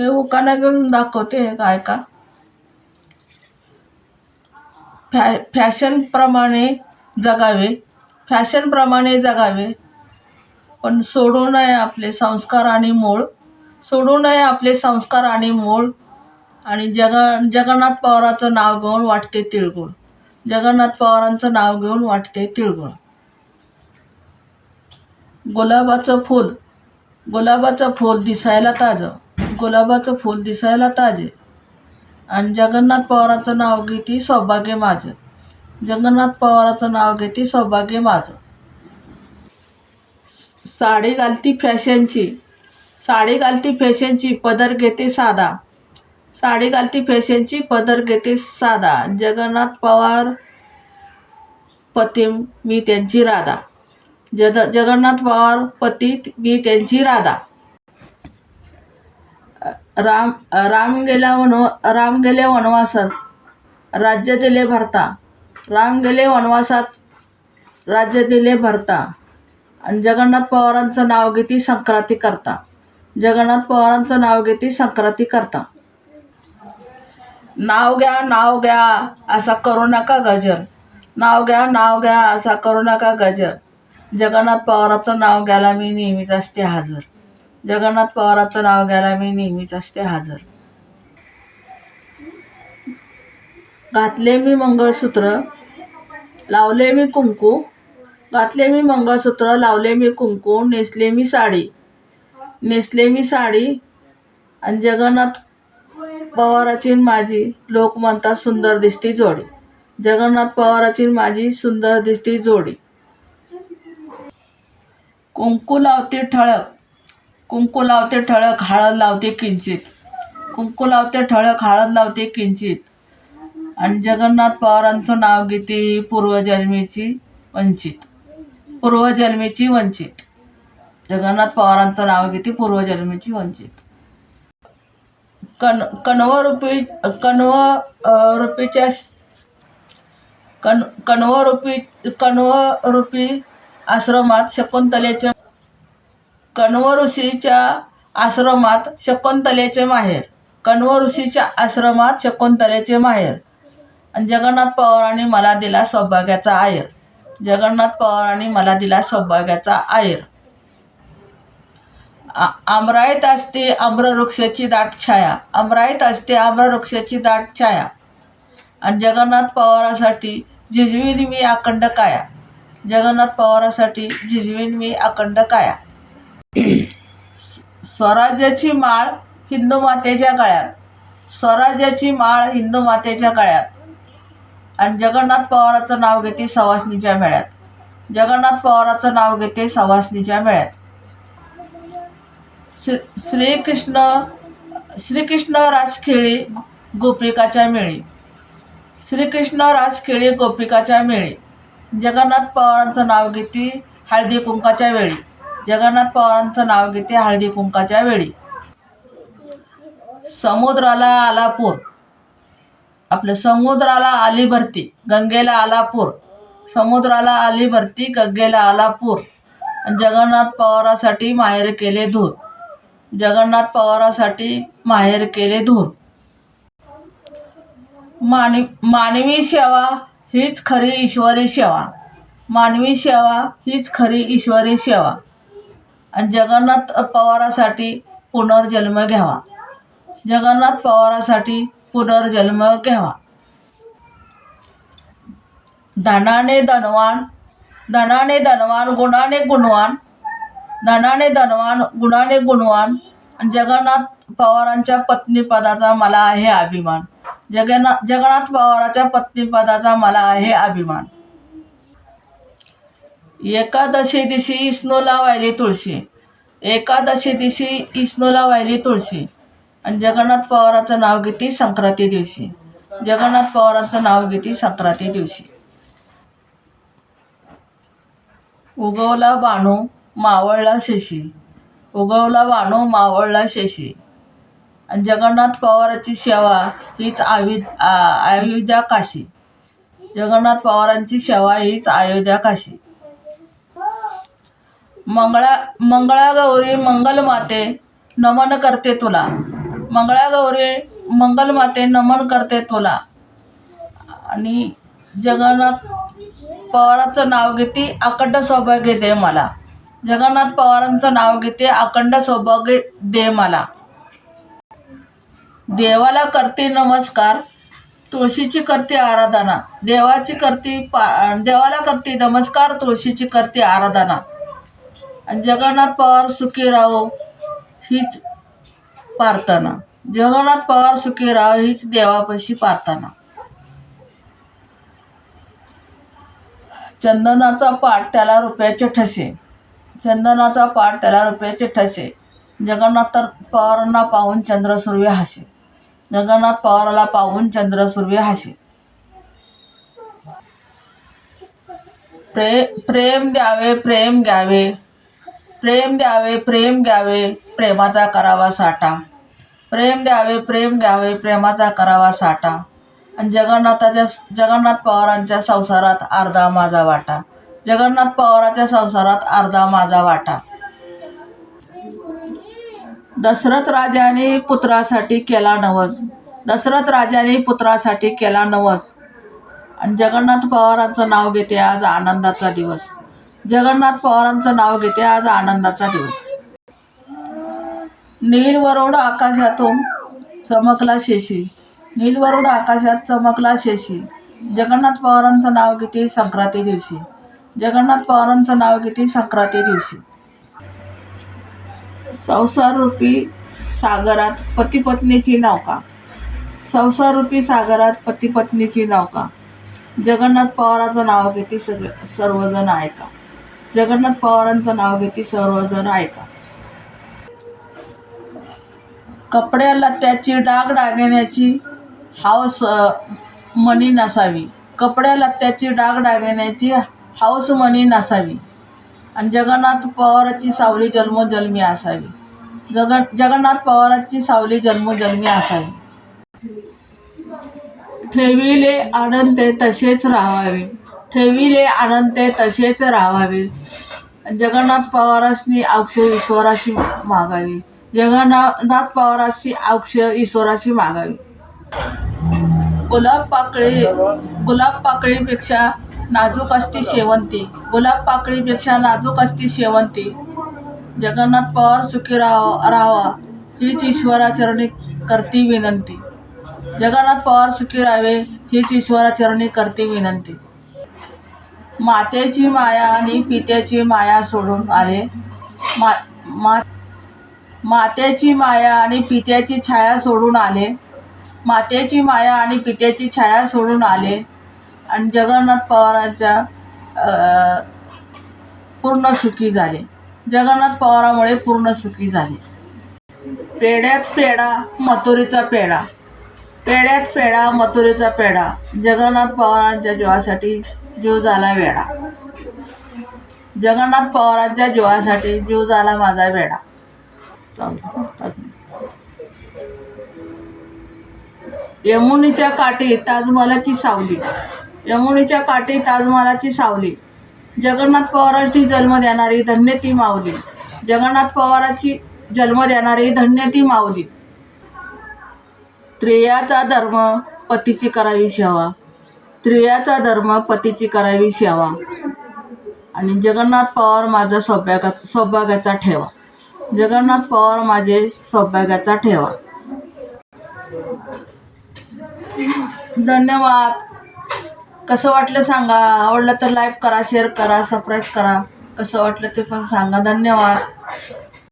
मी उकाना घेऊन दाखवते काय का. फॅ फॅशनप्रमाणे जगावे. फॅशनप्रमाणे जगावे. पण सोडू नये आपले संस्कार आणि मूळ सोडू नये आपले संस्कार आणि मूळ आणि जग जगन्नाथ पवाराचं नाव घेऊन वाटते तिळगुळ. जगन्नाथ पवारांचं नाव घेऊन वाटते तिळगुळ. गुलाबाचं फूल. गुलाबाचं फूल दिसायला ताजं. गुलाबाचं फूल दिसायला ताजे. आणि जगन्नाथ पवाराचं नाव घेती सौभाग्य माझं. जगन्नाथ पवाराचं नाव घेती सौभाग्य माझं. साडी घालती फॅशनची. साडी घालती फॅशनची पदर घेते साधा. साडी घालती फॅशनची पदर घेते साधा. जगन्नाथ पवार पती मी त्यांची राधा. जग जगन्नाथ पवार पती मी त्यांची राधा. राम राम गेला वन राम गेले वनवासात राज्य दिले भरता. राम गेले वनवासात राज्य दिले भरता. आणि जगन्नाथ पवारांचं नाव घेती संक्रांती करता. जगन्नाथ पवारांचं नाव घेती संक्रांती करता. नाव घ्या नाव घ्या असा करू नका गजर. नाव घ्या नाव घ्या असा करू नका गजर. जगन्नाथ पवाराचं नाव घ्यायला मी नेहमीच असते हजर. जगन्नाथ पवाराचं नाव घ्यायला मी नेहमीच असते हजर. घातले मी मंगळसूत्र लावले मी कुंकू घातले मी मंगळसूत्र लावले मी कुंकू नेसले मी साडी नेसले मी साडी आणि जगन्नाथ पवाराची माझी लोक म्हणतात सुंदर दिसती जोडी. जगन्नाथ पवाराची माझी सुंदर दिसती जोडी. कुंकू लावते ठळक कुंकू लावते ठळक हळद लावते किंचित. कुंकू लावते ठळक हळद लावते किंचित. आणि जगन्नाथ पवारांचं नाव घेते ही पूर्वजन्मीची वंचित. पूर्वजन्मीची वंचित. जगन्नाथ पवारांचं नाव घेते पूर्वजन्मीची वंचित. कण कणव रुपी कणव रुपीच्या कण कण्व रुपी कणव रुपी आश्रमात शकुंतलेच्या कण्व ऋषीच्या आश्रमात शकुंतलेचे माहेर. कण्व ऋषीच्या आश्रमात शकुंतलेचे माहेर. आणि जगन्नाथ पवारांनी मला दिला सौभाग्याचा आयर. जगन्नाथ पवारांनी मला दिला सौभाग्याचा आयर. आ आमराईत असते आम्रवृक्षाची दाट छाया. आमरायत असते आम्रवृक्षाची दाट छाया. आणि जगन्नाथ पवारासाठी झिजवीन मी अखंड काया. जगन्नाथ पवारासाठी झिजवीन मी अखंड काया. स्वराज्याची माळ हिंदू मातेच्या गळ्यात. स्वराज्याची माळ हिंदू मातेच्या गळ्यात. आणि जगन्नाथ पवाराचं नाव घेते सवासणीच्या मेळ्यात. जगन्नाथ पवाराचं नाव घेते सवासणीच्या मेळ्यात. श्री श्रीकृष्ण श्रीकृष्ण राजखेळी गोपिकाच्या मेळी. श्रीकृष्ण राजखेळी गोपिकाच्या मेळी. जगन्नाथ पवारांचं नाव घेते हळदी कुंकाच्या वेळी. जगन्नाथ पवारांचं नाव घेते हळदी कुंकाच्या वेळी. समुद्राला आला पूर आपल्या समुद्राला आली भरती गंगेला आला पूर समुद्राला आली भरती गंगेला आला पूर आणि जगन्नाथ पवारासाठी माहेर केले धूर. जगन्नाथ पवारासाठी माहेर केले धूर. मानवी मानवी सेवा हीच खरी ईश्वरी सेवा. मानवी सेवा हीच खरी ईश्वरी सेवा. आणि जगन्नाथ पवारासाठी पुनर्जन्म घ्यावा. जगन्नाथ पवारासाठी पुनर्जन्म घ्यावा. धनाने धनवान धनाने धनवान गुणाने गुणवान धनाने धनवान गुणाने गुणवान आणि जगन्नाथ पवारांच्या पत्नीपदाचा मला आहे अभिमान. जगन्नाथ जगन्नाथ पवाराच्या पत्नीपदाचा मला आहे अभिमान. एकादशी दिशी इस्नोला वाहिली तुळशी. एकादशी दिवशी इस्नोला वाहिली तुळशी आणि जगन्नाथ पवारांचं नाव घेते संक्रांती दिवशी. जगन्नाथ पवारांचं नाव घेते संक्रांती दिवशी. उगवला बाणू मावळला शेशी. उगवला बाणू मावळला शेशी. आणि जगन्नाथ पवाराची सेवा हीच आविद अयोध्या काशी. जगन्नाथ पवारांची सेवा हीच अयोध्या काशी. मंगळा मंगळागौरी मंगलमाते नमन करते तुला. मंगळागौरी मंगलमाते नमन करते तुला. आणि जगन्नाथ पवारांचं नाव घेते अखंड सौभाग्य दे मला. जगन्नाथ पवारांचं नाव घेते अखंड सौभाग्य दे मला. देवाला करते नमस्कार तुळशीची करते आराधना. देवाची करते पा देवाला करते नमस्कार तुळशीची करते आराधना. आणि जगन्नाथ पवार सुखी राहो हीच प्रार्थना जगन्नाथ पवार सुखी राहो हीच देवापाशी प्रार्थना चंदनाचा पाठ त्याला रुपयाचे ठसे. चंदनाचा पाठ त्याला रुपयाचे ठसे. जगन्नाथ पवारांना पाहून चंद्र हसे. जगन्नाथ पवाराला पाहून चंद्र हसे. प्रे प्रेम द्यावे प्रेम घ्यावे. प्रेम द्यावे प्रेम घ्यावे प्रेमाचा करावा साठा. प्रेम द्यावे प्रेम घ्यावे प्रेमाचा करावा साठा. आणि जगन्नाथाच्या जगन्नाथ पवारांच्या संसारात अर्धा माझा वाटा. जगन्नाथ पवाराच्या संसारात अर्धा माझा वाटा. दशरथ राजाने पुत्रासाठी केला नवस. दशरथ राजाने पुत्रासाठी केला नवस. आणि जगन्नाथ पवारांचं नाव घेते आज आनंदाचा दिवस. जगन्नाथ पवारांचं नाव घेते आज आनंदाचा दिवस. नीलवरोड आकाशातून चमकला शेशी. नीलवरोड आकाशात चमकला शेशी. जगन्नाथ पवारांचं नाव घेते संक्रांती दिवशी. जगन्नाथ पवारांचं नाव घेते संक्रांती दिवशी. संसाररूपी सागरात पतीपत्नीची नौका. संसाररूपी सागरात पतीपत्नीची नौका. जगन्नाथ पवाराचं नाव घेते सगळे सर्वजण ऐका. जगन्नाथ पवारांचं नाव घेते सर्वजण ऐका कपड्याला त्याची डाग डागिन्याची हाऊस मनी नसावी. कपड्याला त्याची डाग डागण्याची हाऊस मनी नसावी. आणि जगन्नाथ पवाराची सावली जन्मजन्मी असावी. जग जगन्नाथ पवाराची सावली जन्मजन्मी असावी. ठेविले आनंदे तसेच राहावे. ठेविले आनंदे तसेच राहावे. जगन्नाथ पवारासनी अक्ष ईश्वराशी मागावी. जगन्नाथ पवाराशी अक्ष ईश्वराशी मागावी. गुलाब पाकळी गुलाब पाकळीपेक्षा नाजूक असती शेवंती. गुलाब पाकळीपेक्षा नाजूक असती शेवंती. जगन्नाथ पवार सुखी राहा राहावा हीच ईश्वराचरणी करती विनंती. जगन्नाथ पवार सुखी राहावे हीच ईश्वराचरणी करती विनंती. मातेची माया आणि पित्याची माया सोडून आले. मा मा मातेची माया आणि पित्याची छाया सोडून आले. मातेची माया आणि पित्याची छाया सोडून आले. आणि जगन्नाथ पवारांच्या पूर्ण सुखी झाले. जगन्नाथ पवारामुळे पूर्ण सुखी झाले. पेढ्यात पेढा मथुरीचा पेढा. पेढ्यात पेढा मथुरेचा पेढा जगन्नाथ पवारांच्या जीवासाठी जीव झाला वेडा जगन्नाथ पवारांच्या जीवासाठी जीव झाला माझा वेडा यमुनीच्या काठी ताजमहालाची सावली. यमुनीच्या काठी ताजमहालाची सावली. जगन्नाथ पवारांची जन्म देणारी धन्य ती माऊली. जगन्नाथ पवाराची जन्म देणारी धन्य ती माऊली. स्त्रियाचा धर्म पतीची करावी सेवा. स्त्रियाचा धर्म पतीची करावी सेवा. आणि जगन्नाथ पवार माझा सौभाग्या सौभाग्याचा ठेवा. जगन्नाथ पवार माझे सौभाग्याचा ठेवा. धन्यवाद. कसं वाटलं सांगा? आवडलं तर लाईक करा शेअर करा सबस्क्राईब करा. कसं वाटलं ते पण सांगा. धन्यवाद.